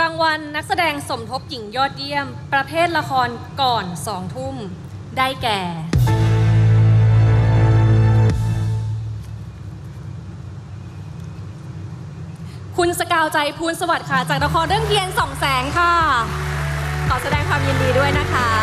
รางวัลนักแสดงสมทบหญิงยอดเยี่ยม ประเภทละครก่อนสองทุ่ม ได้แก่ คุณสกาวใจภูลสวัสดิ์ค่ะ จากละครเรื่องเทียนสองแสงค่ะ ขอแสดงความยินดีด้วยนะคะ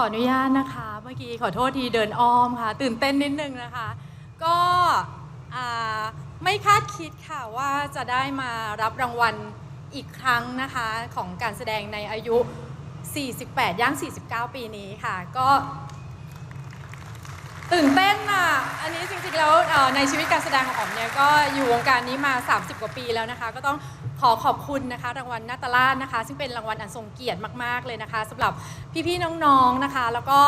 ขออนุญาตนะคะ เมื่อกี้ขอโทษทีเดินอ้อมค่ะ ตื่นเต้นนิดนึงนะคะ ก็ไม่คาดคิดค่ะว่าจะได้มารับรางวัลอีกครั้งนะคะของการแสดงในอายุ 48 ย่าง 49 ปีนี้ค่ะ ก็ ตื่นเต้นนะ อันนี้จริงๆแล้วในชีวิตการแสดงของอ๋อมเนี่ยก็อยู่วงการนี้มา 30 กว่าปีแล้วนะคะ ก็ต้องขอขอบคุณนะคะรางวัลนาตราชนะคะ ซึ่งเป็นรางวัลอันทรงเกียรติมากๆเลยนะคะสำหรับพี่ๆน้องๆนะคะ แล้วก็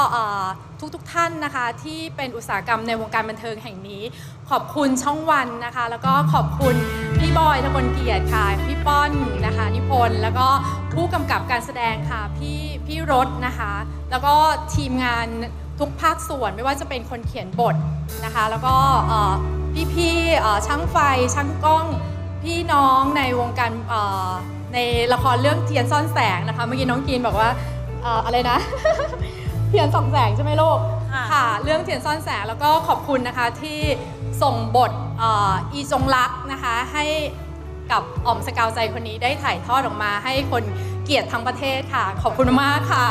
ทุกๆท่านนะคะ ที่เป็นอุตสาหกรรมในวงการบันเทิงแห่งนี้ ขอบคุณช่องวันนะคะ แล้วก็ขอบคุณพี่บอยทะบนเกียรติค่ะพี่ป้อนนะคะนิพนธ์แล้วก็ผู้กำกับการแสดงค่ะพี่พี่รถนะคะ แล้วก็ทีมงาน ทุกภาคส่วนไม่ว่าจะเป็นคนเขียนบทนะคะ แล้วก็เอ่อพี่ๆเอ่อช่างไฟช่างกล้องพี่น้องในวงการเอ่อในละครเรื่องเทียนซ่อนแสงนะคะ เมื่อกี้น้องกีนบอกว่าเอ่ออะไรนะ เทียนส่องแสงใช่ไหมลูกค่ะค่ะ เรื่องเทียนซ่อนแสงแล้วก็ขอบคุณนะคะที่ส่งบทเอ่ออีจงรักนะคะให้กับอ๋อมสกาวใจคนนี้ได้ถ่ายทอดออกมาให้คนเกลียดทั้งประเทศค่ะ ขอบคุณมากค่ะ